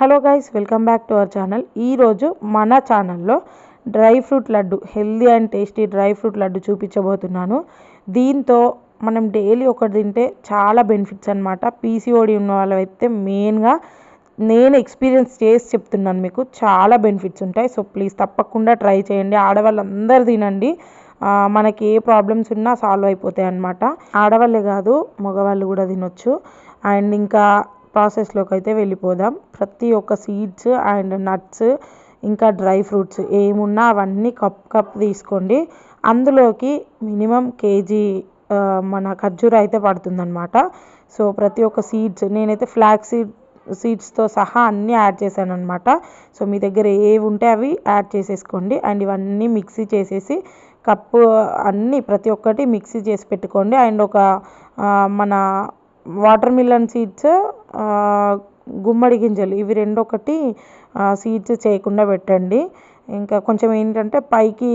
Hello guys welcome back to our channel. ఈరోజు మన ఛానల్లో dry fruit laddu healthy and tasty dry fruit laddu చూపించబోతున్నాను. దీంతో మనం డైలీ ఒకటి తింటే చాలా బెనిఫిట్స్ అనమాట పీసీఓడి ఉన్న వాళ్ళైతే మెయిన్గా నేను ఎక్స్పీరియన్స్ చేసి చెప్తున్నాను మీకు. చాలా బెనిఫిట్స్ ఉంటాయి. సో ప్లీజ్ తప్పకుండా ట్రై చేయండి. ఆడవాళ్ళందరూ తినండి. మనకి ఏ ప్రాబ్లమ్స్ ఉన్నా సాల్వ్ అయిపోతాయి అన్నమాట. ఆడవాళ్ళే కాదు మగవాళ్ళు కూడా తినొచ్చు. అండ్ ఇంకా ప్రాసెస్లోకి అయితే వెళ్ళిపోదాం. ప్రతి ఒక్క సీడ్స్ అండ్ నట్స్ ఇంకా డ్రై ఫ్రూట్స్ ఏమున్నా అవన్నీ కప్ కప్ తీసుకోండి. అందులోకి మినిమం కేజీ మన ఖర్జూర అయితే పడుతుందన్నమాట. సో ప్రతి ఒక్క సీడ్స్ నేనైతే ఫ్లాక్ సీడ్ సీడ్స్తో సహా అన్నీ యాడ్ చేశాను అనమాట సో మీ దగ్గర ఏవి ఉంటే అవి యాడ్ చేసేసుకోండి. అండ్ ఇవన్నీ మిక్సీ చేసేసి కప్పు అన్నీ ప్రతి ఒక్కటి మిక్సీ చేసి పెట్టుకోండి. అండ్ ఒక మన వాటర్ మిలన్ సీడ్స్ గుమ్మడి గింజలు. ఇవి రెండు ఒకటి సీడ్స్ చేయకుండా పెట్టండి. ఇంకా కొంచెం ఏంటంటే పైకి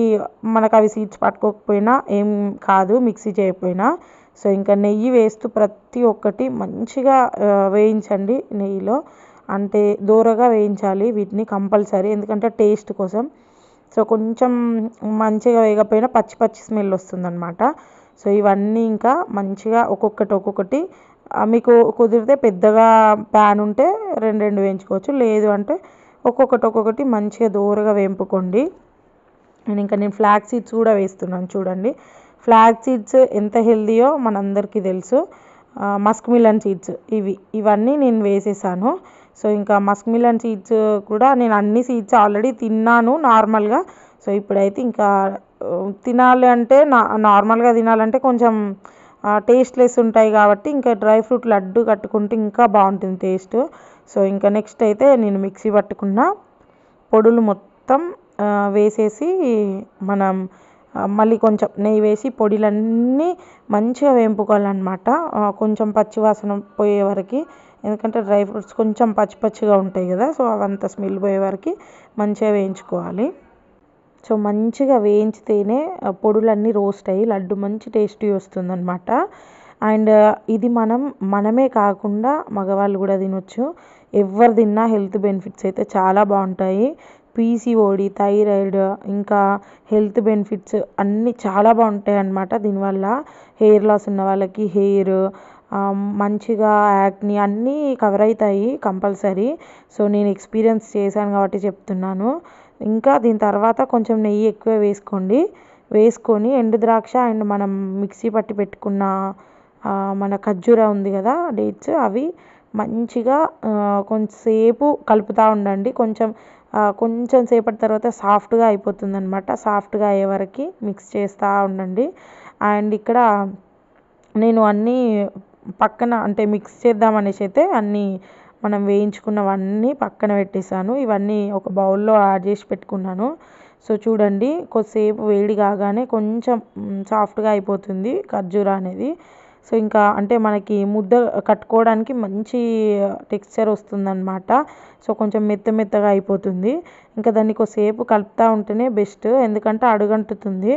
మనకు అవి సీడ్స్ పట్టుకోకపోయినా ఏం కాదు మిక్సీ చేయకపోయినా. సో ఇంకా నెయ్యి వేస్తూ ప్రతి ఒక్కటి మంచిగా వేయించండి నెయ్యిలో. అంటే దూరగా వేయించాలి వీటిని కంపల్సరీ ఎందుకంటే టేస్ట్ కోసం. సో కొంచెం మంచిగా వేయకపోయినా పచ్చి పచ్చి స్మెల్ వస్తుందన్నమాట. సో ఇవన్నీ ఇంకా మంచిగా ఒక్కొక్కటి ఒక్కొక్కటి మీకు కుదిరితే పెద్దగా ప్యాన్ ఉంటే రెండు రెండు వేయించుకోవచ్చు. లేదు అంటే ఒక్కొక్కటి ఒక్కొక్కటి మంచిగా దూరగా వేంపుకోండి. అండ్ ఇంకా నేను ఫ్లాక్ సీడ్స్ కూడా వేస్తున్నాను చూడండి. ఫ్లాక్ సీడ్స్ ఎంత హెల్దీయో మనందరికీ తెలుసు. మస్క్ మిలన్ సీడ్స్ ఇవి ఇవన్నీ నేను వేసేసాను. సో ఇంకా మస్క్ మిలన్ సీడ్స్ కూడా నేను అన్ని సీడ్స్ ఆల్రెడీ తిన్నాను నార్మల్గా. సో ఇప్పుడైతే ఇంకా తినాలి అంటే నా నార్మల్గా తినాలంటే కొంచెం టేస్ట్లెస్ ఉంటాయి కాబట్టి ఇంకా డ్రై ఫ్రూట్ లడ్డు కట్టుకుంటే ఇంకా బాగుంటుంది టేస్ట్ సో ఇంకా నెక్స్ట్ అయితే నేను మిక్సీ పట్టుకున్న పొడులు మొత్తం వేసేసి మనం మళ్ళీ కొంచెం నెయ్యి వేసి పొడిలన్నీ మంచిగా వేంపుకోవాలన్నమాట. ఆ, కొంచెం పచ్చివాసన పోయే వరకు. ఎందుకంటే డ్రై ఫ్రూట్స్ కొంచెం పచ్చి పచ్చిగా ఉంటాయి కదా సో అవంతా స్మెల్ పోయే వరకు మంచిగా వేయించుకోవాలి. సో మంచిగా వేయించితేనే పొడులన్నీ రోస్ట్ అయ్యి లడ్డు మంచి టేస్టీ వస్తుందన్నమాట. అండ్ ఇది మనం మనమే కాకుండా మగవాళ్ళు కూడా తినొచ్చు. ఎవరు తిన్నా హెల్త్ బెనిఫిట్స్ అయితే చాలా బాగుంటాయి. పీసీఓడి థైరాయిడ్ ఇంకా హెల్త్ బెనిఫిట్స్ అన్నీ చాలా బాగుంటాయి అన్నమాట దీనివల్ల. హెయిర్ లాస్ ఉన్న వాళ్ళకి హెయిర్ మంచిగా యాక్ని అన్నీ కవర్ అవుతాయి కంపల్సరీ. సో నేను ఎక్స్పీరియన్స్ చేశాను కాబట్టి చెప్తున్నాను. ఇంకా దీని తర్వాత కొంచెం నెయ్యి ఎక్కువ వేసుకోండి. వేసుకొని ఎండు ద్రాక్ష అండ్ మనం మిక్సీ పట్టి పెట్టుకున్న మన ఖర్జూర ఉంది కదా డేట్స్ అవి మంచిగా కొంచెంసేపు కలుపుతూ ఉండండి. కొంచెం కొంచెం సేపటి తర్వాత సాఫ్ట్గా అయిపోతుంది అనమాట సాఫ్ట్గా అయ్యే వరకు మిక్స్ చేస్తూ ఉండండి. అండ్ ఇక్కడ నేను అన్నీ పక్కన అంటే మిక్స్ చేద్దామనేసి అయితే అన్నీ మనం వేయించుకున్నవన్నీ పక్కన పెట్టేశాను. ఇవన్నీ ఒక బౌల్లో యాడ్ చేసి పెట్టుకున్నాను. సో చూడండి కొద్దిసేపు వేడి కాగానే కొంచెం సాఫ్ట్గా అయిపోతుంది ఖర్జూర అనేది. సో ఇంకా అంటే మనకి ముద్ద కట్టుకోవడానికి మంచి టెక్స్చర్ వస్తుందన్నమాట. సో కొంచెం మెత్త మెత్తగా అయిపోతుంది. ఇంకా దాన్ని కొద్దిసేపు కలుపుతూ ఉంటేనే బెస్ట్. ఎందుకంటే అడుగంటుతుంది.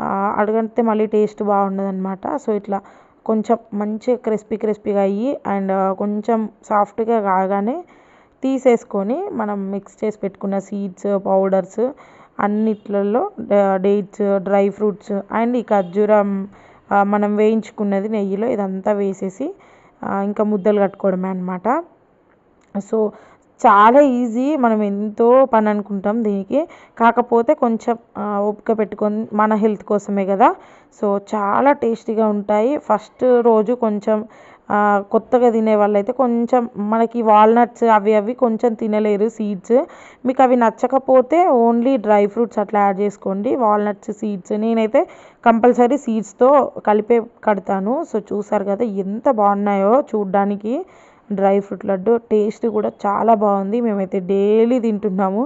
ఆ, అడుగంటితే మళ్ళీ టేస్ట్ బాగుండదు అనమాట సో ఇట్లా కొంచెం మంచిగా క్రిస్పీ క్రిస్పీగా అయ్యి అండ్ కొంచెం సాఫ్ట్గా కాగానే తీసేసుకొని మనం మిక్స్ చేసి పెట్టుకున్న సీడ్స్ పౌడర్స్ అన్నిట్లలో డేట్స్ డ్రై ఫ్రూట్స్ అండ్ ఈ ఖర్జూరం మనం వేయించుకున్నది నెయ్యిలో ఇదంతా వేసేసి ఇంకా ముద్దలు కట్టుకోవడమే అనమాట సో చాలా ఈజీ మనం ఎంతో పని అనుకుంటాం దీనికి. కాకపోతే కొంచెం ఓపిక పెట్టుకొని మన హెల్త్ కోసమే కదా. సో చాలా టేస్టీగా ఉంటాయి. ఫస్ట్ రోజు కొంచెం కొత్తగా తినే వాళ్ళైతే కొంచెం మనకి వాల్నట్స్ అవి అవి కొంచెం తినలేరు సీడ్స్. మీకు అవి నచ్చకపోతే ఓన్లీ డ్రై ఫ్రూట్స్ అట్లా యాడ్ చేసుకోండి. వాల్నట్స్ సీడ్స్ నేనైతే కంపల్సరీ సీడ్స్తో కలిపే కడతాను. సో చూసారు కదా ఎంత బాగున్నాయో చూడ్డానికి. డ్రై ఫ్రూట్ లడ్డు టేస్ట్ కూడా చాలా బాగుంది. మేమైతే డైలీ తింటున్నాము.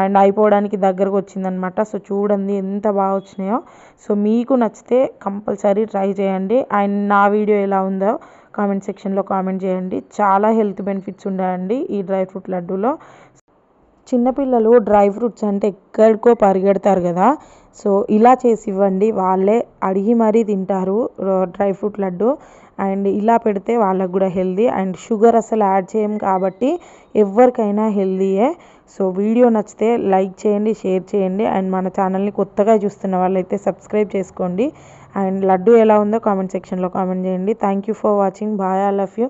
అండ్ అయిపోవడానికి దగ్గరకు వచ్చిందనమాట. సో చూడండి ఎంత బాగా వచ్చినాయో. సో మీకు నచ్చితే కంపల్సరీ ట్రై చేయండి. అండ్ నా వీడియో ఎలా ఉందో కామెంట్ సెక్షన్లో కామెంట్ చేయండి. చాలా హెల్త్ బెనిఫిట్స్ ఉన్నాయండి ఈ డ్రై ఫ్రూట్ లడ్డూలో. చిన్నపిల్లలు డ్రై ఫ్రూట్స్ అంటే ఎక్కడికో పరిగెడతారు కదా. సో ఇలా చేసి ఇవ్వండి. వాళ్ళే అడిగి మరీ తింటారు డ్రై ఫ్రూట్ లడ్డు. అండ్ ఇలా పెడితే వాళ్ళకు కూడా హెల్దీ అండ్ షుగర్ అసలు యాడ్ చేయం కాబట్టి ఎవరికైనా హెల్దీయే సో వీడియో నచ్చితే లైక్ చేయండి షేర్ చేయండి. అండ్ మన ఛానల్ని కొత్తగా చూస్తున్న వాళ్ళైతే సబ్స్క్రైబ్ చేసుకోండి. అండ్ లడ్డు ఎలా ఉందో కామెంట్ సెక్షన్లో కామెంట్ చేయండి. Thank you for watching. Bye I love you.